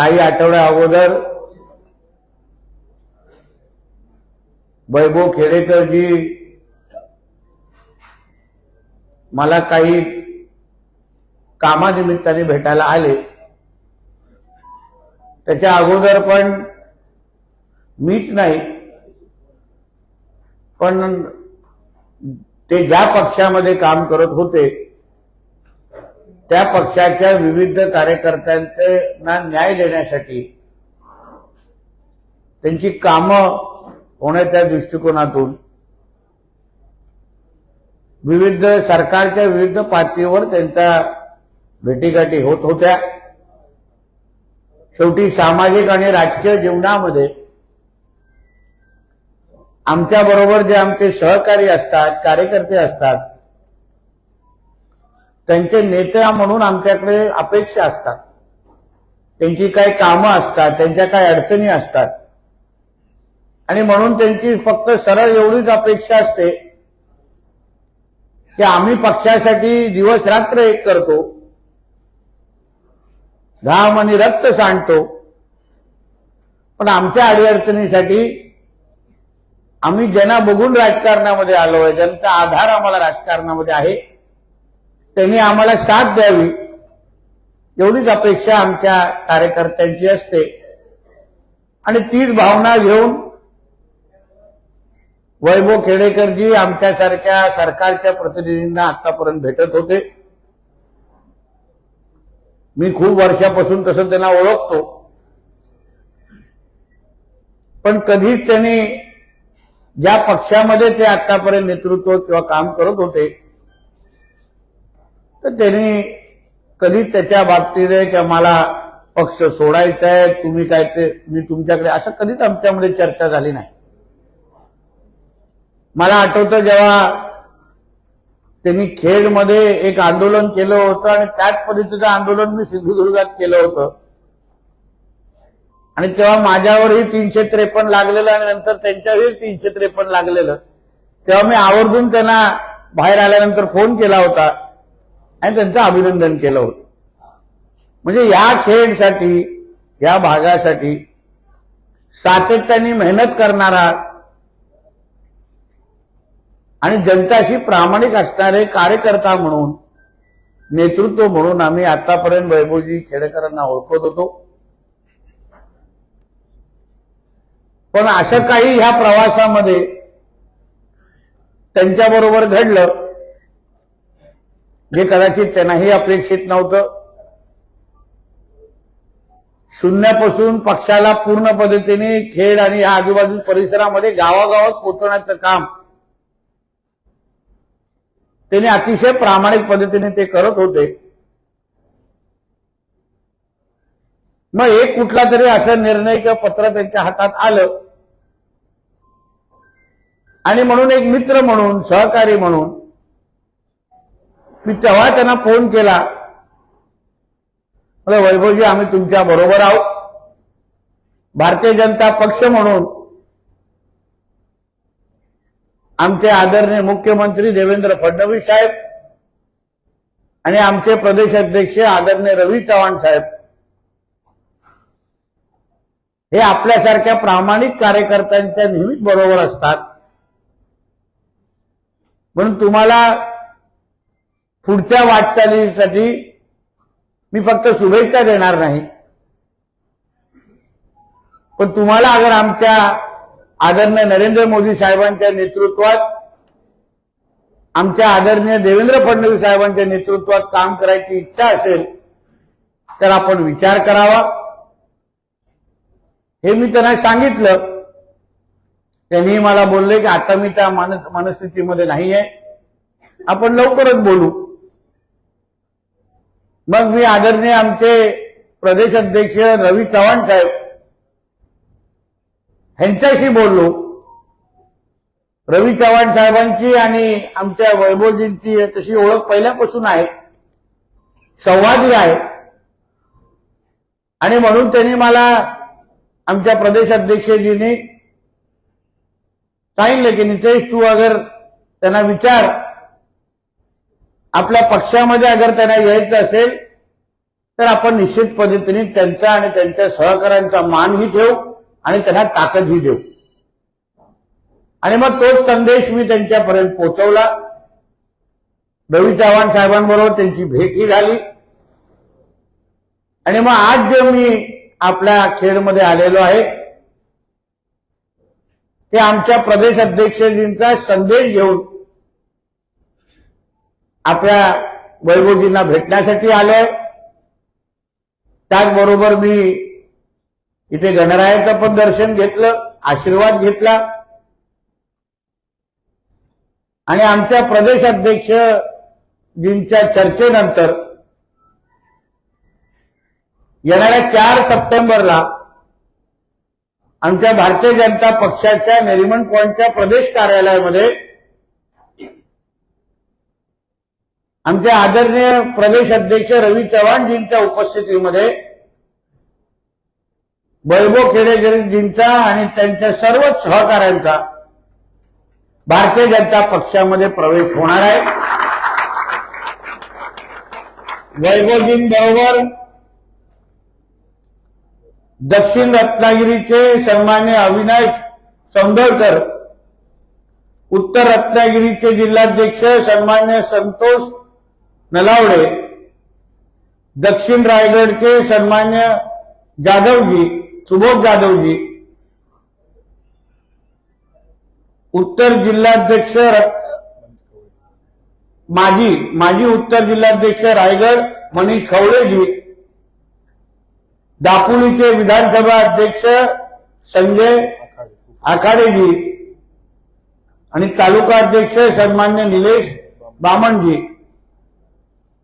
काही आठवड्या अगोदर वैभव खेडेकरजी मला काही कामानिमित्ताने भेटायला आले. त्याच्या अगोदर पण मीच नाही पण ते ज्या पक्षामध्ये काम करत होते त्या पक्षाच्या विविध कार्यकर्त्यांना न्याय देण्यासाठी त्यांची कामं होण्याच्या दृष्टिकोनातून विविध सरकारच्या विविध पातळीवर त्यांच्या भेटीगाठी होत होत्या. शेवटी सामाजिक आणि राजकीय जीवनामध्ये आमच्या बरोबर जे आमचे सहकारी असतात कार्यकर्ते असतात त्यांचे नेत्या म्हणून आमच्याकडे अपेक्षा असतात. त्यांची काही कामं असतात त्यांच्या काही अडचणी असतात. आणि म्हणून त्यांची फक्त सरळ एवढीच अपेक्षा असते की आम्ही पक्षासाठी दिवस रात्र एक करतो घाम आणि रक्त सांडतो. पण आमच्या अडीअडचणीसाठी आम्ही ज्यांना बघून राजकारणामध्ये आलो आहे ज्यांचा आधार आम्हाला राजकारणामध्ये आहे त्यांनी आम्हाला साथ द्यावी. एवढीच अपेक्षा आमच्या कार्यकर्त्यांची असते. आणि तीच भावना घेऊन वैभव खेडेकरजी आमच्यासारख्या सरकारच्या प्रतिनिधींना आतापर्यंत भेटत होते. मी खूप वर्षापासून तसं त्यांना ओळखतो. पण कधीच त्यांनी ज्या पक्षामध्ये ते आतापर्यंत नेतृत्व किंवा काम करत होते तर त्यांनी कधी त्याच्या बाबतीत की मला पक्ष सोडायचा आहे तुम्ही काय ते मी तुमच्याकडे असं कधीच आमच्यामध्ये चर्चा झाली नाही. मला आठवतं जेव्हा त्यांनी खेडमध्ये एक आंदोलन केलं होतं आणि त्याच पद्धतीचं आंदोलन मी सिंधुदुर्गात केलं होतं. आणि तेव्हा माझ्यावरही तीनशे त्रेपन्न लागलेलं आणि नंतर त्यांच्यावरही तीनशे त्रेपन्न लागलेलं. तेव्हा मी आवर्जून त्यांना बाहेर आल्यानंतर फोन केला होता. आणि त्यांचं अभिनंदन केलं होतं. म्हणजे या खेळसाठी या भागासाठी सातत्याने मेहनत करणारा आणि जनताशी प्रामाणिक असणारे कार्यकर्ता म्हणून नेतृत्व म्हणून आम्ही आतापर्यंत वैभवजी खेडेकरांना ओळखत होतो. पण असं काही ह्या प्रवासामध्ये त्यांच्याबरोबर घडलं. जे कदाचित त्यांनाही अपेक्षित नव्हतं. शून्यापासून पक्षाला पूर्ण पद्धतीने खेड आणि या आजूबाजू परिसरामध्ये गावागावात पोचवण्याचं काम त्यांनी अतिशय प्रामाणिक पद्धतीने ते करत होते. मग एक कुठला तरी असा निर्णय किंवा पत्र त्यांच्या हातात आलं. आणि म्हणून एक मित्र म्हणून सहकारी म्हणून मी तेव्हा त्यांना फोन केला. मला वैभवजी आम्ही तुमच्या बरोबर आहोत. भारतीय जनता पक्ष म्हणून आमचे आदरणीय मुख्यमंत्री देवेंद्र फडणवीस साहेब आणि आमचे प्रदेश अध्यक्ष आदरणीय रवी चव्हाण साहेब. हे आपल्यासारख्या प्रामाणिक कार्यकर्त्यांच्या नेहमीच बरोबर असतात. म्हणून तुम्हाला पुढच्या वाटचालीसाठी मी फक्त शुभेच्छा देणार नाही. पण तुम्हाला अगर आमच्या आदरणीय नरेंद्र मोदी साहेबांच्या नेतृत्वात आमच्या आदरणीय देवेंद्र फडणवीस साहेबांच्या नेतृत्वात काम करायची इच्छा असेल तर आपण विचार करावा. हे मी त्यांना सांगितलं. त्यांनी मला बोलले की आता मी त्या मानस मनस्थितीमध्ये नाही आहे आपण लवकरच बोलू. मग मी आदरणीय आमचे प्रदेश अध्यक्ष रवी चव्हाण साहेब ह्यांच्याशी बोललो. रवी चव्हाण साहेबांची आणि आमच्या वैभवजींची तशी ओळख पहिल्यापासून आहे. संवादी आहे. आणि म्हणून त्यांनी मला आमच्या प्रदेश अध्यक्षजीने सांगितलं की नितेश तू अगर त्यांना विचार आपल्या पक्षामध्ये अगर त्यांना यायचं असेल तर आपण निश्चित पद्धतीने त्यांचा आणि त्यांच्या सहकाऱ्यांचा मानही ठेवू आणि त्यांना ताकदही देऊ. आणि मग तोच संदेश मी त्यांच्यापर्यंत पोहोचवला. रवी चव्हाण साहेबांबरोबर त्यांची भेटही झाली. आणि मग आज जे मी आपल्या खेळमध्ये आलेलो आहे ते आमच्या प्रदेश अध्यक्षजींचा संदेश घेऊन आपल्या वैभवजींना भेटण्यासाठी आलोय. त्याचबरोबर मी इथे गणरायाचं पण दर्शन घेतलं आशीर्वाद घेतला. आणि आमच्या प्रदेश अध्यक्षजींच्या चर्चेनंतर येणाऱ्या चार सप्टेंबरला आमच्या भारतीय जनता पक्षाच्या नेरिमन पॉइंटच्या प्रदेश कार्यालयामध्ये आमचे आदरणीय प्रदेश अध्यक्ष रवी चव्हाणजींच्या उपस्थितीमध्ये वैभव खेडेकरजींचा आणि त्यांच्या सर्वच सहकाऱ्यांचा भारतीय जनता पक्षामध्ये प्रवेश होणार आहे. वैभवजींबरोबर दक्षिण रत्नागिरीचे सन्मान्य अविनाश सौंदरकर उत्तर रत्नागिरीचे जिल्हाध्यक्ष सन्मान्य संतोष नलावडे दक्षिण रायगडचे सन्मान्य जाधवजी सुबोध जाधवजी उत्तर जिल्हाध्यक्ष माजी माजी उत्तर जिल्हाध्यक्ष रायगड मनीष खवळेजी दापोलीचे विधानसभा अध्यक्ष संजय आखाडेजी आणि तालुका अध्यक्ष सन्मान्य निलेश बामणजी.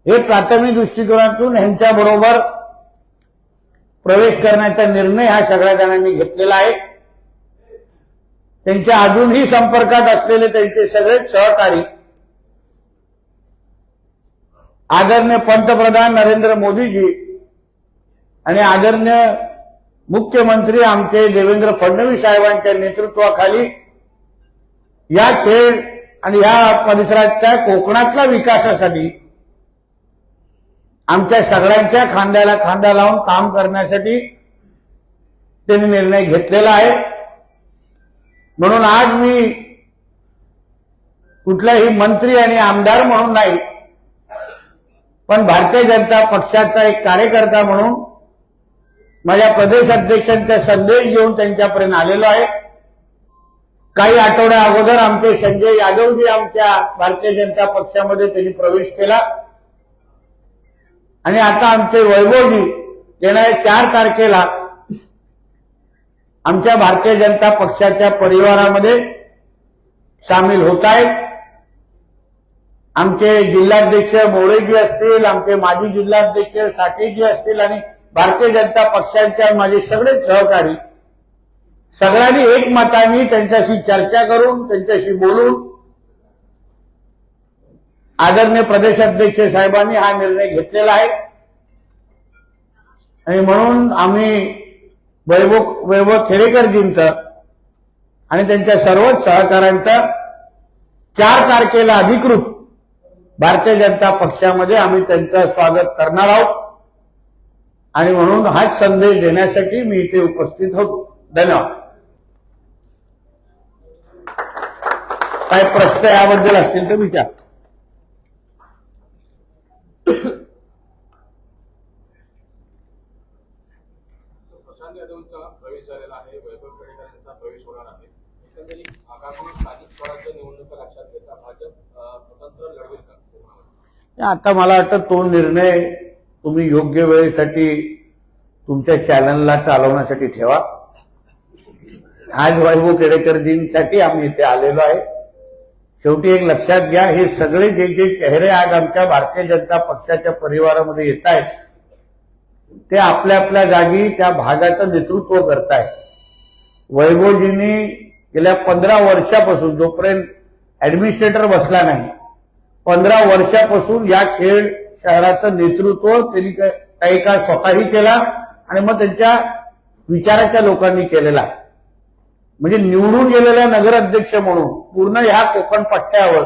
हे प्राथमिक दृष्टिकोनातून यांच्याबरोबर प्रवेश करण्याचा निर्णय हा सगळ्या जणांनी घेतलेला आहे. त्यांच्या अजूनही संपर्कात असलेले त्यांचे सगळे सहकारी आदरणीय पंतप्रधान नरेंद्र मोदीजी आणि आदरणीय मुख्यमंत्री आमचे देवेंद्र फडणवीस साहेबांच्या नेतृत्वाखाली या खेळ आणि या परिसराच्या कोकणातल्या विकासासाठी आमच्या सगळ्यांच्या खांद्याला खांदा लावून काम करण्यासाठी त्यांनी निर्णय घेतलेला आहे. म्हणून आज मी कुठलाही मंत्री आणि आमदार म्हणून नाही पण भारतीय जनता पक्षाचा एक कार्यकर्ता म्हणून माझ्या प्रदेश अध्यक्षांचा संदेश घेऊन त्यांच्यापर्यंत आलेलो आहे. काही आठवड्या अगोदर आमचे संजय यादवजी आमच्या भारतीय जनता पक्षामध्ये त्यांनी प्रवेश केला. आणि आता आमचे वैभवजी येणाऱ्या चार तारखेला आमच्या भारतीय जनता पक्षाच्या परिवारामध्ये सामील होत आहेत आमचे जिल्हाध्यक्ष मोळेजी असतील आमचे माजी जिल्हाध्यक्ष साठेजी असतील आणि भारतीय जनता पक्षांच्या माझे सगळे सहकारी. सगळ्यांनी एकमताने त्यांच्याशी चर्चा करून त्यांच्याशी बोलून आदरणीय प्रदेशाध्यक्ष साहेबांनी हा निर्णय घेतलेला आहे. आणि म्हणून आम्ही वैभव वैभव खेडेकरजींचं आणि त्यांच्या सर्वच सहकाऱ्यांचं चार तारखेला अधिकृत भारतीय जनता पक्षामध्ये आम्ही त्यांचं स्वागत करणार आहोत. आणि म्हणून हाच संदेश देण्यासाठी मी इथे उपस्थित होतो. धन्यवाद. काय प्रश्न याबद्दल असतील तर विचार. प्रशांत यादवचा प्रवेश झालेला आहे. वैभव प्रवेश होणार आहे. एकंदरीत आगामी स्थानिक स्वराज्य निवडणुका लक्षात घेता भाजप स्वतंत्र लढवेल का? आता मला वाटतं तो निर्णय तुम्ही योग्य वेळेसाठी तुमच्या चॅनलला चालवण्यासाठी ठेवा. आज वैभव केडेकरजींसाठी आम्ही इथे आलेलो आहे. शेवटी एक लक्षात घ्या हे सगळे जे जे चेहरे आज आमच्या भारतीय जनता पक्षाच्या परिवारामध्ये येत आहेत ते आपल्या आपल्या जागी त्या भागाचं नेतृत्व करतायत. वैभवजींनी गेल्या पंधरा वर्षापासून जोपर्यंत ऍडमिनिस्ट्रेटर बसला नाही पंधरा वर्षापासून या खेड शहराचं नेतृत्व त्यांनी काही काळ स्वतःही केला आणि मग त्यांच्या विचाराच्या लोकांनी केलेला. आहे म्हणजे निवडून गेलेल्या नगराध्यक्ष म्हणून पूर्ण ह्या कोकण पट्ट्यावर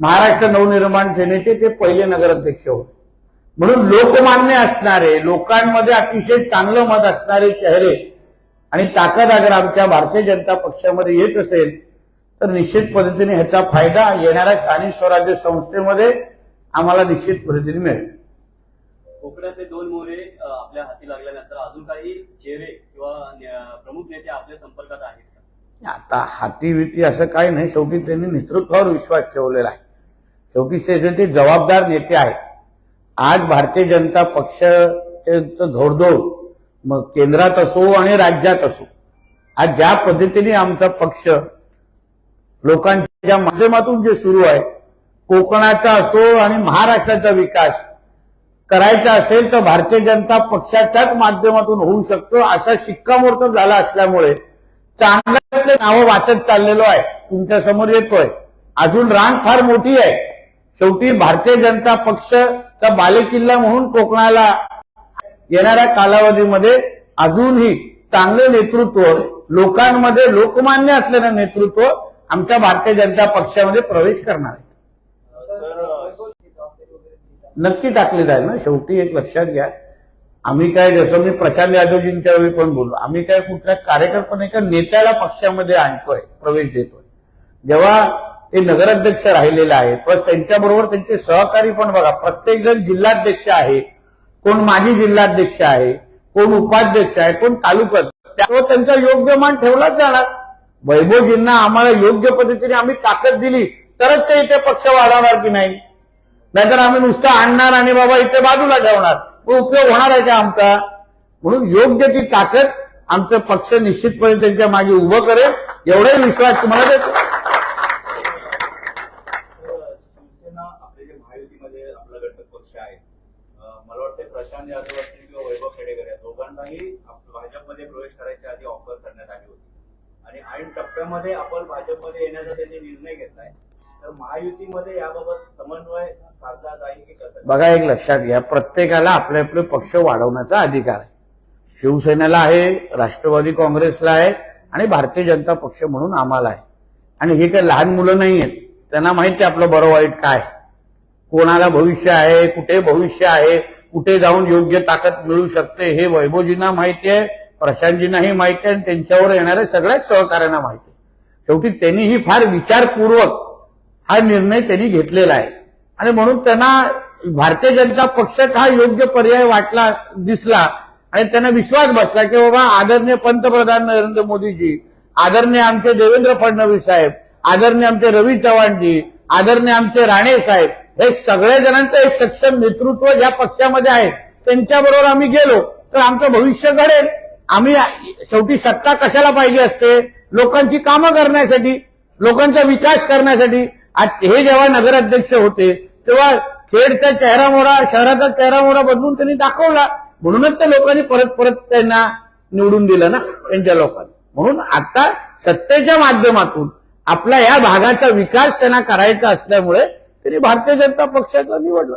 महाराष्ट्र नवनिर्माण सेनेचे ते पहिले नगराध्यक्ष होते. म्हणून लोकमान्य असणारे लोकांमध्ये अतिशय चांगलं मत असणारे चेहरे आणि ताकद अगर आमच्या भारतीय जनता पक्षामध्ये येत असेल तर निश्चित पद्धतीने ह्याचा फायदा येणाऱ्या स्थानिक स्वराज्य संस्थेमध्ये आम्हाला निश्चित पद्धतीने मिळेल. कोकणातले दोन मोरे आपल्या हाती लागल्यानंतर अजून काही चेहरे किंवा प्रमुख नेते आपल्या संपर्कात आहेत आता हातीविती असं काही नाही. शेवटी त्यांनी नेतृत्वावर विश्वास ठेवलेला आहे. शेवटी ते ते जबाबदार नेते आहेत. आज भारतीय जनता पक्ष घोडदौड मग केंद्रात असो आणि राज्यात असो आज ज्या पद्धतीने आमचा पक्ष लोकांच्या माध्यमातून जे सुरू आहे कोकणाचा असो आणि महाराष्ट्राचा विकास करायचा असेल तर भारतीय जनता पक्षाच्याच माध्यमातून होऊ शकतो. असा शिक्कामोर्तब झाला असल्यामुळे चांगल्यातले नावं वाचत चाललेलो आहे. तुमच्यासमोर येतोय. अजून रांग फार मोठी आहे. शेवटी भारतीय जनता पक्षचा बालेकिल्ला म्हणून कोकणाला येणाऱ्या कालावधीमध्ये अजूनही चांगलं नेतृत्व लोकांमध्ये लोकमान्य असलेलं नेतृत्व आमच्या भारतीय जनता पक्षामध्ये प्रवेश करणार आहे. नक्की टाकले जाईल ना. शेवटी एक लक्षात घ्या. आम्ही काय जसं मी प्रशांत यादवजींच्या वेळी पण बोललो आम्ही काय कुठल्या कार्यकर्त्याने एका नेत्याला पक्षामध्ये आणतोय प्रवेश देतोय. जेव्हा ते नगराध्यक्ष राहिलेले आहेत प्लस त्यांच्याबरोबर त्यांचे सहकारी पण बघा प्रत्येक जण जिल्हाध्यक्ष आहे. कोण माजी जिल्हाध्यक्ष आहे कोण उपाध्यक्ष आहे कोण तालुका त्यावर त्यांचा योग्य मान ठेवलाच जाणार. वैभवजींना आम्हाला योग्य पद्धतीने आम्ही ताकद दिली तरच ते इथे पक्ष वाढवणार की नाही. नाहीतर आम्ही नुसतं आणणार आणि बाबा इथे बाजूला ठेवणार. मग उपयोग होणार आहे का आमचा? म्हणून योग्य ती ताकद आमचं पक्ष निश्चितपणे त्यांच्या मागे उभं करेल. एवढाही विश्वास तुम्हाला देतो. पक्ष आहे मला वाटतं प्रशांत यादव असतील किंवा वैभव खेडेकर या दोघांनाही भाजपमध्ये प्रवेश करायच्या आधी ऑफर करण्यात आली होती. आणि ऐन टप्प्यामध्ये आपण भाजपमध्ये येण्याचा त्यांनी निर्णय घेतलाय. तर महायुतीमध्ये याबाबत समन्वय साधला जाईल की कसं? बघा एक लक्षात घ्या. प्रत्येकाला आपले आपले पक्ष वाढवण्याचा अधिकार आहे. शिवसेनेला आहे राष्ट्रवादी काँग्रेसला आहे आणि भारतीय जनता पक्ष म्हणून आम्हाला आहे. आणि हे काही लहान मुलं नाही आहेत त्यांना माहिती आहे आपलं बरं वाईट काय. कोणाला भविष्य आहे कुठे भविष्य आहे कुठे जाऊन योग्य ताकद मिळू शकते हे वैभवजींना माहिती आहे प्रशांतजींनाही माहिती आहे आणि त्यांच्यावर येणाऱ्या सगळ्याच सहकार्यांना माहिती आहे. शेवटी त्यांनीही फार विचारपूर्वक हा निर्णय त्यांनी घेतलेला आहे. आणि म्हणून त्यांना भारतीय जनता पक्षात हा योग्य पर्याय वाटला दिसला आणि त्यांना विश्वास बसला की बाबा आदरणीय पंतप्रधान नरेंद्र मोदीजी आदरणीय आमचे देवेंद्र फडणवीस साहेब आदरणीय आमचे रवी चव्हाणजी आदरणीय आमचे राणे साहेब हे सगळ्या जणांचं एक सक्षम नेतृत्व ज्या पक्षामध्ये आहे त्यांच्याबरोबर आम्ही गेलो तर आमचं भविष्य घडेल. आम्ही शेवटी सत्ता कशाला पाहिजे असते? लोकांची कामं करण्यासाठी लोकांचा विकास करण्यासाठी हे जेव्हा नगराध्यक्ष होते तेव्हा खेडचा चेहरा मोडा शहराचा चेहरा मोडा बदलून त्यांनी दाखवला. म्हणूनच त्या लोकांनी परत परत त्यांना निवडून दिलं ना त्यांच्या लोकांनी. म्हणून आता सत्तेच्या माध्यमातून आपल्या या भागाचा विकास त्यांना करायचा असल्यामुळे त्यांनी भारतीय जनता पक्षाचं निवडलं.